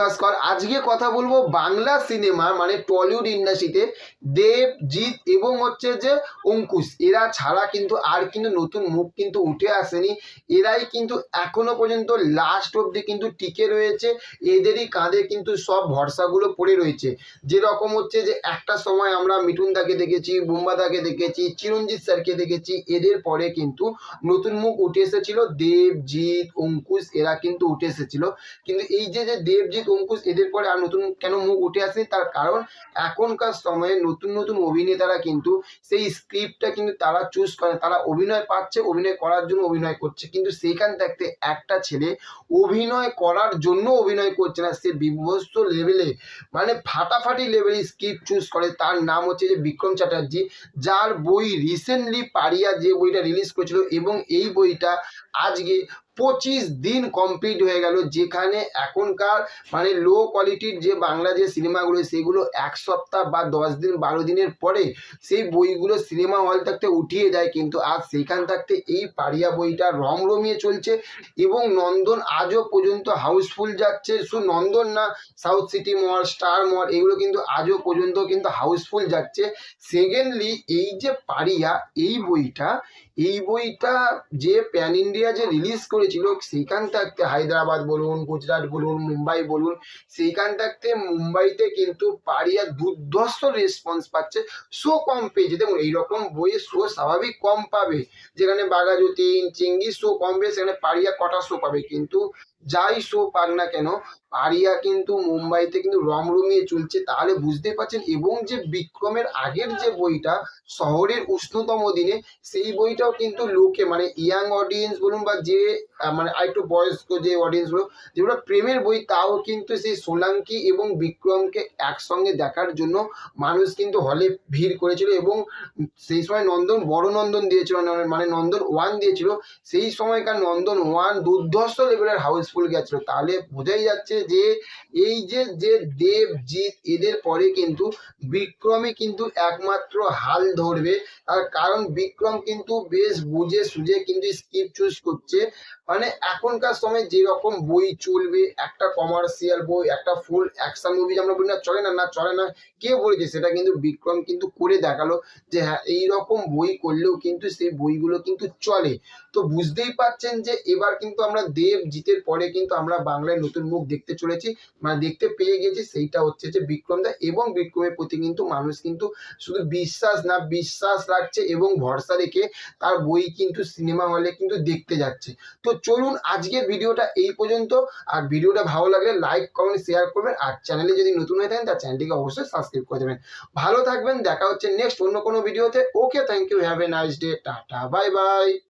নমস্কার আজকে কথা বলব বাংলা সিনেমা মানে টলিউড ইন্ডাস্ট্রিতে দেব জিৎ এবং হচ্ছে যে অঙ্কুশ। এরা ছাড়া কিন্তু আর কিন্তু নতুন মুখ কিন্তু উঠে আসেনি। এরাই কিন্তু এখনও পর্যন্ত লাস্ট অবধি কিন্তু টিকে রয়েছে। এদেরই কাঁধে কিন্তু সব ভরসাগুলো পড়ে রয়েছে। যেরকম হচ্ছে যে একটা সময় আমরা মিঠুন দাকে দেখেছি, বুম্বা দাকে দেখেছি, চিরঞ্জিত স্যারকে দেখেছি, এদের পরে কিন্তু নতুন মুখ উঠে এসেছিল দেব জিৎ অঙ্কুশ, এরা কিন্তু উঠে এসেছিল। কিন্তু এই যে যে দেবজিৎ অঙ্কুশ এদের পরে আর নতুন কেন মুখ উঠে আসে তার কারণ এখনকার সময়ে নতুন নতুন অভিনেতারা কিন্তু সেই স্ক্রিপ্টটা কিন্তু তারা চুজ করে তারা অভিনয় পাচ্ছে, অভিনয় করার জন্য অভিনয় করছে। কিন্তু সেইখান থাকতে একটা ছেলে অভিনয় করার জন্য অভিনয় করছে না। সে বিভস্ত লেভেলে মানে ফাটাফাটি লেভেলে স্ক্রিপ্ট চুজ করে। তার নাম হচ্ছে যে বিক্রম চ্যাটার্জি, যার বই রিসেন্টলি পারিয়া যে বইটা রিলিজ করেছিল এবং এই বইটা আজকে পঁচিশ দিন কমপ্লিট হয়ে গেল। যেখানে এখনকার মানে লো কোয়ালিটির যে বাংলা যে সিনেমাগুলো সেগুলো এক সপ্তাহ বা দশ দিন, বারো দিনের পরে সেই বইগুলো সিনেমা হল থাকতে উঠিয়ে দেয়। কিন্তু আজ সেইখান থাকতে এই পারিয়া বইটা রমরমিয়ে চলছে এবং নন্দন আজও পর্যন্ত হাউসফুল যাচ্ছে। শুধু নন্দন না South City mall Star mall এগুলো কিন্তু আজও পর্যন্ত কিন্তু হাউসফুল যাচ্ছে। সেকেন্ডলি এই যে পারিয়া এই বইটা এই বইটা যে প্যান ইন্ডিয়া যে রিলিজ করেছিল সেইখান থাকতে হায়দ্রাবাদ বলুন, গুজরাট বলুন, মুম্বাই বলুন সেইখান থাকতে মুম্বাইতে কিন্তু পারিয়া দুর্ধর্ষ রেসপন্স পাচ্ছে শো কম পেয়েছে। দেখুন, এইরকম বইয়ে শো স্বাভাবিক কম পাবে। যেখানে বাঘাযতীন চিঙ্গি শো কম পেয়ে সেখানে পারিয়া কটা শো পাবে? কিন্তু যাই শো পাক না কেন পারিয়া কিন্তু মুম্বাইতে কিন্তু রমরমিয়ে চলছে, তাহলে বুঝতে পারছেন। এবং যে বিক্রমের আগের যে বইটা, শহরের উষ্ণতম দিনে, সেই বইটাও কিন্তু লোকে মানে ইয়াং অডিয়েন্স বলুন বা যে মানে আরেকটু বয়স্ক যে অডিয়েন্সগুলো যেগুলো প্রেমের বই, তাও কিন্তু সেই সোলাঙ্কি এবং বিক্রমকে একসঙ্গে দেখার জন্য মানুষ কিন্তু হলে ভিড় করেছিল এবং সেই সময় নন্দন বড় নন্দন দিয়েছিল মানে নন্দন ওয়ান দিয়েছিল, সেই সময়কার নন্দন ওয়ান দুর্ধর্ষ লেভেলের হাউসফুল গেছিল। তাহলে বোঝাই যাচ্ছে যে এই যে যে দেবজিৎ এদের পরে কিন্তু বিক্রমই কিন্তু একমাত্র হাল ধরবে। তার কারণ বিক্রম কিন্তু বেশ বুঝে সুঝে কিন্তু স্ক্রিপ্ট চুজ করছে। মানে এখনকার সময় যেরকম বই চলবে, একটা কমার্শিয়াল বই, একটা ফুল অ্যাকশন মুভি আমরা বলি না, চলে না না চলে না, কে বলেছে? সেটা কিন্তু বিক্রম কিন্তু করে দেখাল যে হ্যাঁ এইরকম বই করলেও কিন্তু সেই বইগুলো কিন্তু চলে। তো বুঝতেই পাচ্ছেন যে এবার কিন্তু আমরা দেব জিতের পরে কিন্তু আমরা বাংলায় নতুন মুখ দেখতে চলেছি মানে দেখতে পেয়ে গেছি সেইটা হচ্ছে যে বিক্রম দা এবং বিক্রমের প্রতি কিন্তু মানুষ কিন্তু শুধু বিশ্বাস না, বিশ্বাস রাখছে এবং ভরসা রেখে তার বই কিন্তু সিনেমা হলে কিন্তু দেখতে যাচ্ছে। তো চলুন আজকের ভিডিওটা এই পর্যন্ত, আর ভিডিওটা ভালো লাগলে লাইক কমেন্ট শেয়ার করবেন, আর চ্যানেলে যদি নতুন হয়ে থাকেন তার চ্যানেলটিকে অবশ্যই সাবস্ক্রাইব করে দেবেন। ভালো থাকবেন, দেখা হচ্ছে নেক্সট অন্য কোনো ভিডিওতে okay thank you have a nice day tata bye bye